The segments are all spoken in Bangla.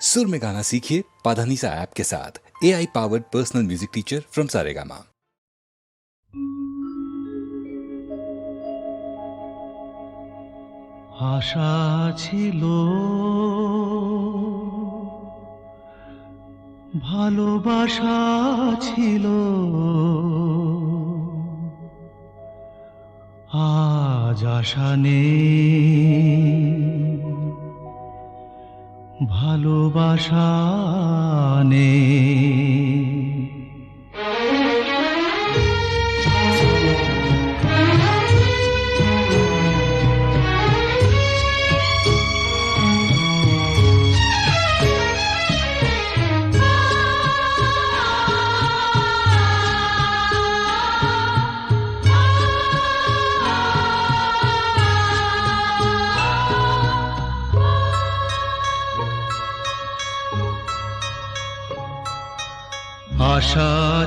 सुर में गाना सीखिए पाधानीसा ऐप के साथ A I powered personal music teacher from Saregama আশা ছিল ভালোবাসা ছিল আজ আশা নেই ভালোবাসা নেই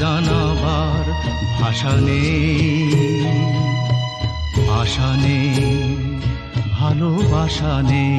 জানাবার ভাষা নেই, আশা নেই, ভালোবাসা নেই,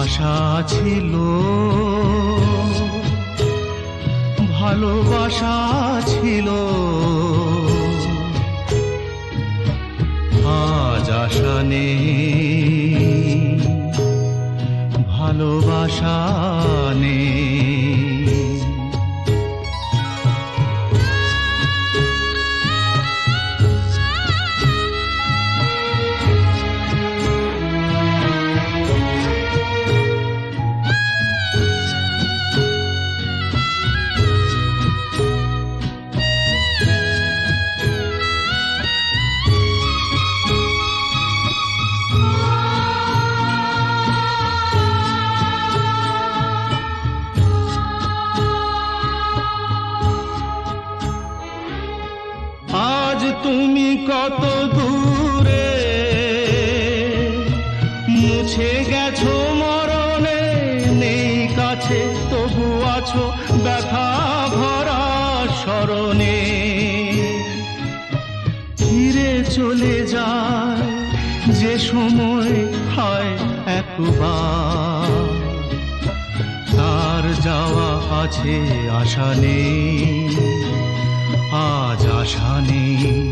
আশা ছিল, ভালোবাসা ছিল। আজ আশা নেই, ভালোবাসা তুমি কত দূরে মুছে গেছো মরণে, নেই কাছে, তবু আছো ব্যথা ভরা স্মরণে। ফিরে চলে যায়, যে সময় হয় একবার। তার যাওয়া আছে আশা নেই, আজ আশা নেই।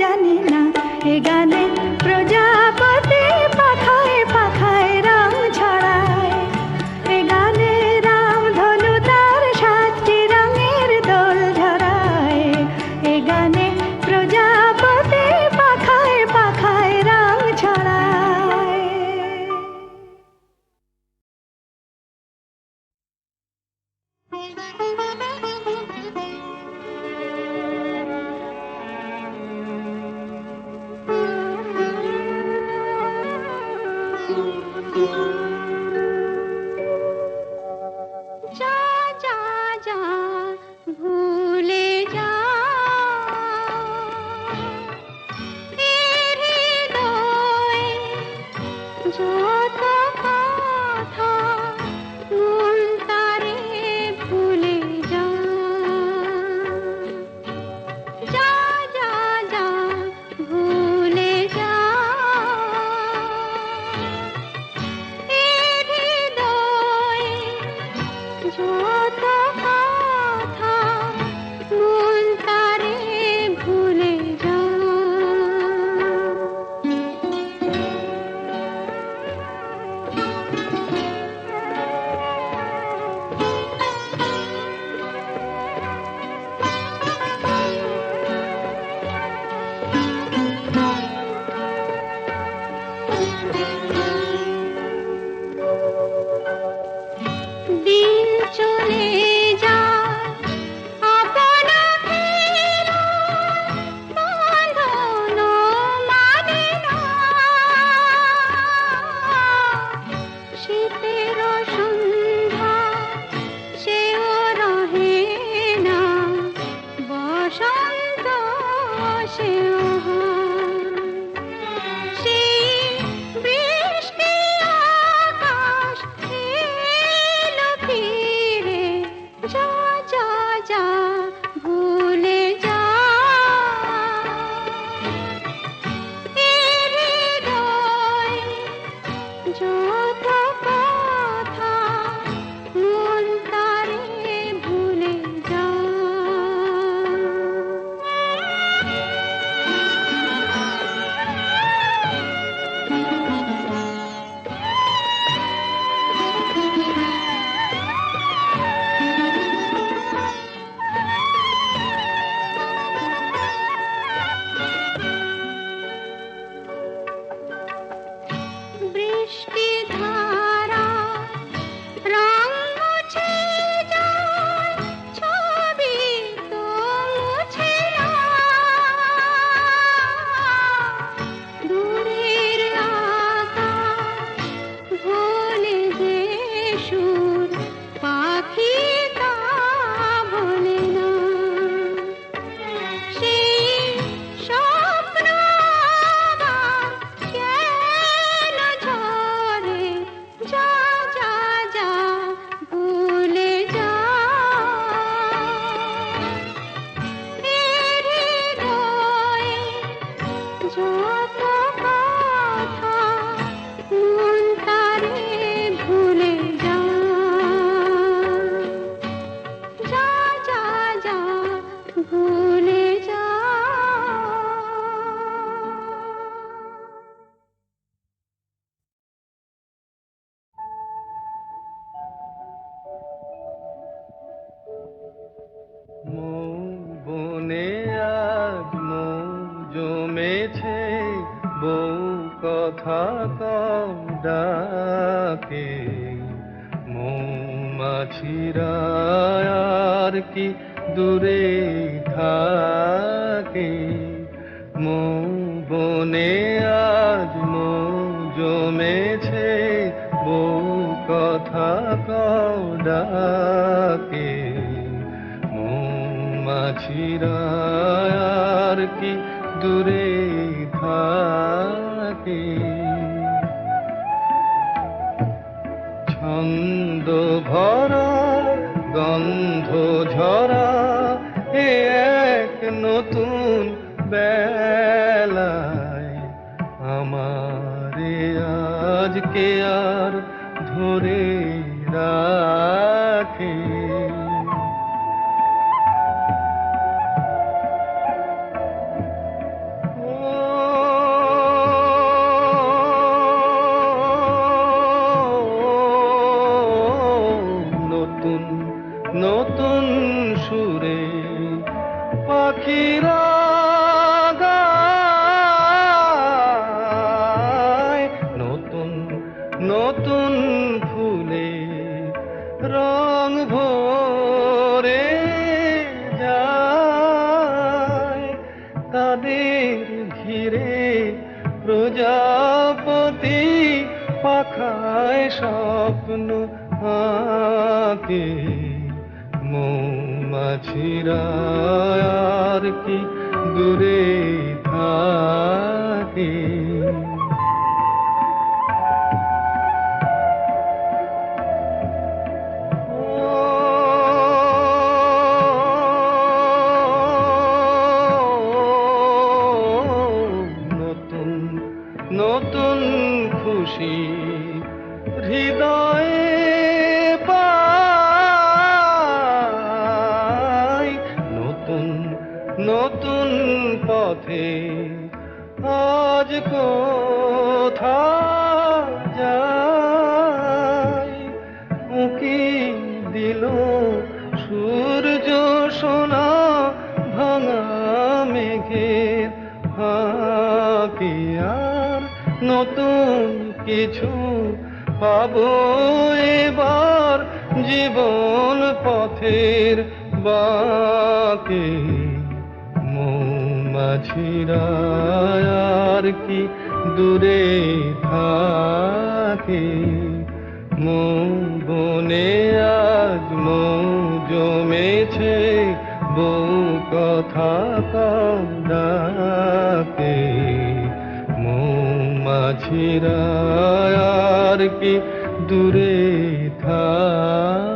জানি না। এ গানে প্রজাপতি जा भू আকাশেও জমেছে বউ কথা কম ডাকে। মৌমাছিরা আর কি দূরে থাকে। মৌ বনে আজ মৌ জমেছে, বউ কথা কও ডাকে। মৌমাছিরা আর কি দূরে থাকে ছন্দ ভরা গন্ধ ঝরা এক নতুন বেলায়। আমার আজকে আর ধরে নতুন ফুলে রং ভরে যায়। তাদের ঘিরে প্রজাপতি পাখায় স্বপ্ন আঁকে। মৌমাছিরা আর কি দূরে নতুন খুশি হৃদয়ে পাই। নতুন নতুন পথে আজ কোথা কিছু পাবো এবার জীবন পথের বাকে। মৌমাছিরা আর কি দূরে থাকে। মৌ বনে আজ মৌ জমেছে, বউ কথা কম ডাকে মৌমাছিরা আর কি দূরে থাকে।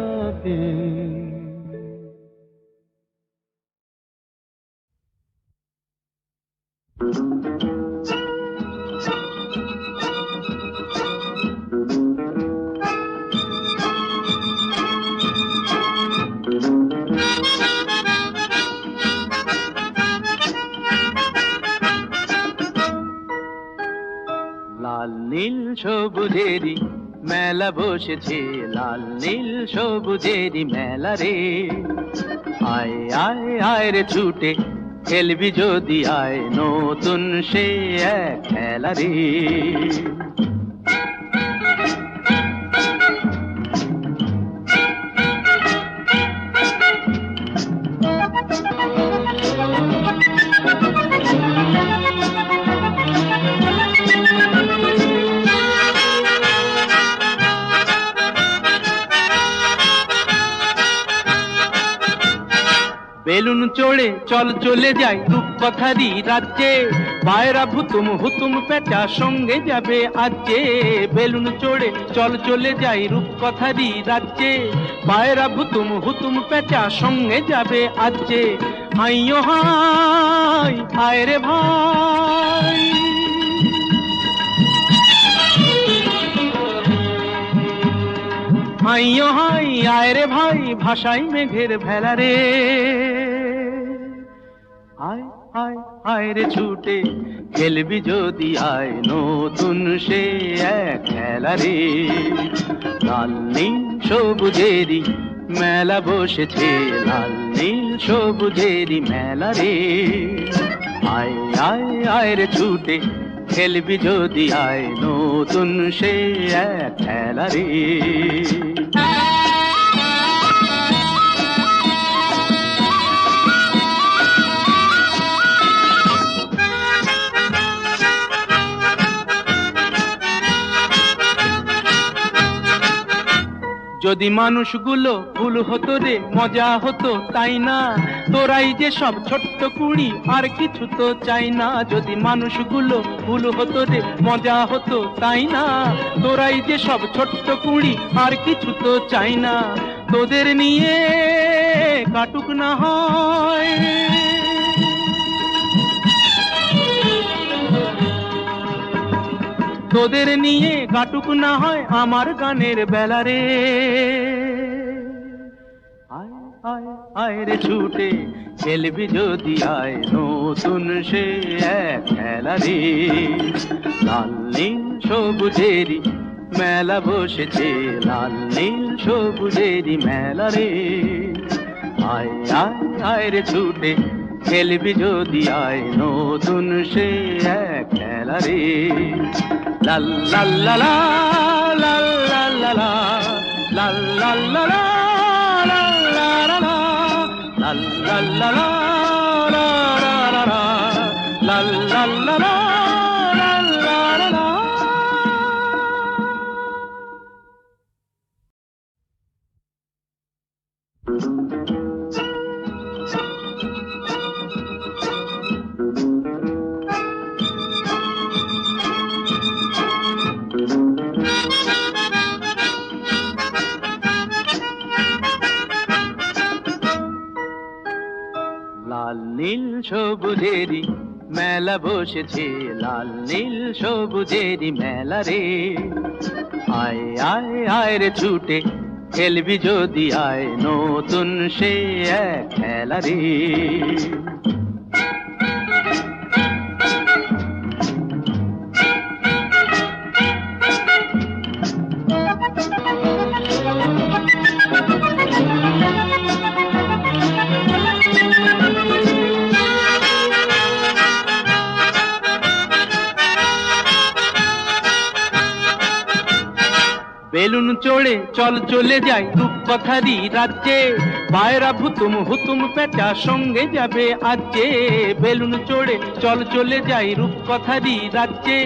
সবুজেরি মেলা বসেছে, লাল, নীল সবুজেরি মেলা রে। আয় আয় আয় রে ছুটে খেলবি যদি, আয়, নতুন সে এক খেলা রে। বেলুন চড়ে চল চলে যাই রূপকথারি রাজ্যে। পায়রা ভুতুম, হুতুম পেটা সঙ্গে যাবে আজকে। বেলুন চড়ে চল চলে যাই রূপকথারি রাজ্যে। পায়রা ভুতুম, হুতুম পেটা সঙ্গে যাবে আজকে। হাইও হাই, হায় রে ভাই। হাইও হাই, আয় রে ভাই, ভাষাই মেঘের ভেলা রে। আয় আয় আয় রে ছুটে, খেলবি যদি আয়, নতুন সে এক খেলা রে। লাল, নীল সবুজেরি মেলা বসেছে, লাল, নীল, সবুজেরই মেলা রে। আয় আয় আয় রে ছুটে খেলবি যদি আয় নতুন সে এক খেলা যদি মানুষগুলো ভুল হতো রে, মজা হতো, তাই না? তোরাই যে সব ছোট্ট কুড়ি, আর কিছু তো চাই না। যদি মানুষগুলো ভুল হতো রে, মজা হতো, তাই না? তোরাই যে সব ছোট্ট কুড়ি, আর কিছু তো চাই না। তোদের নিয়ে কাটুক না হয়। তোদের নিয়ে কাটুক না হয় আমার গানের বেলা রে। আয় আয় আয় রে ছুটে, খেলবি যদি আয় নতুন সে এক খেলা রে। লাল, নীল সবুজেরি মেলা বসেছে, লাল, নীল সবুজেরি মেলা রে। আয় আয় আয় রে ছুটে খেলবি যদি আয় নতুন সে খেলা রে লাল লাল লাল লাল লাল লাল লাল লাল লাল লাল লাল লাল লা সবুজেরি মেলা বসেছে, লাল, নীল সবুজেরি মেলা রে। আয় আয় আয় রে ছুটে খেলবি যদি, আয়, নতুন সে এক খেলা রে। বেলুন চড়ে চল চলে যাই রূপকথারি রাজ্যে। পায়রা ভুতুম হুতুম পেটা সঙ্গে যাবে আজকে। বেলুন চড়ে চল চলে যাই রূপকথারি রাজ্যে।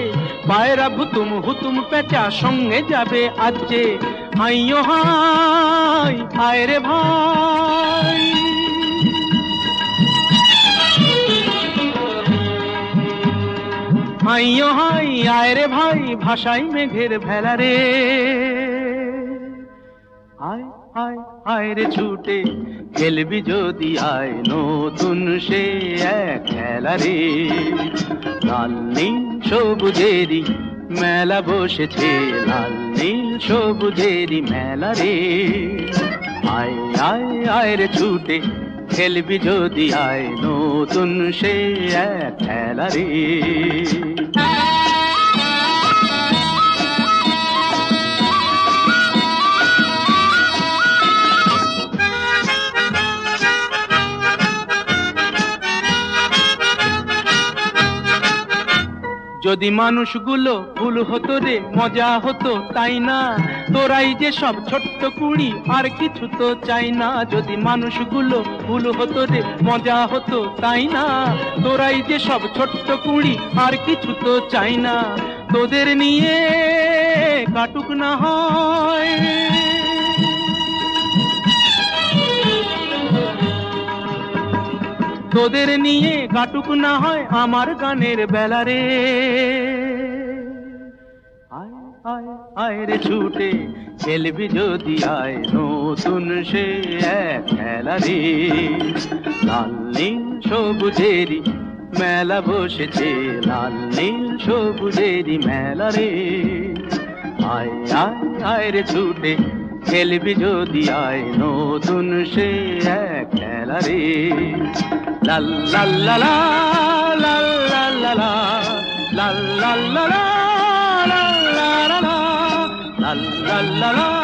পায়রা ভুতুম হুতুম পেটা সঙ্গে যাবে আজকে। হাইও হাই, হায় রে ভাই। হাইও হাই, আয় রে ভাই ভাষাই মেঘের ভেলা রে। আয় আয় আয় রে ছুটে। খেলবি যদি আয়, নতুন সে খেলা রে। লাল, নীল সবুজেরি মেলা বসেছে। লাল, নীল সবুজেরি মেলা রে। আয় আয় আয় রে ছুটে। খেলবি যদি আয়, নতুন সে খেলা রে। যদি মানুষগুলো ভুল হতো রে, মজা হতো, তাই না? তোরাই যে সব ছোট্ট কুড়ি, আর কিছু তো চাই না। যদি মানুষগুলো ভুল হতো রে, মজা হতো, তাই না? তোরাই যে সব ছোট্ট কুড়ি, আর কিছু তো চাই না। তোদের নিয়ে কাটুক না হয়। তোদের নিয়ে কাটুক না হয় আমার গানের বেলা রে। আয় রে ছুটে খেলবি যদি আয়, নতুন সে এক খেলা রে। লাল, নীল, সবুজেরি মেলা বসেছে, লাল, নীল, সবুজেরি মেলা রে। আয় আয় আয় রে ছুটে খেলবি যদি আয়, নতুন সে এক ಹರಿ ಲಲ್ಲ ಲಲ್ಲ ಲಲ್ಲ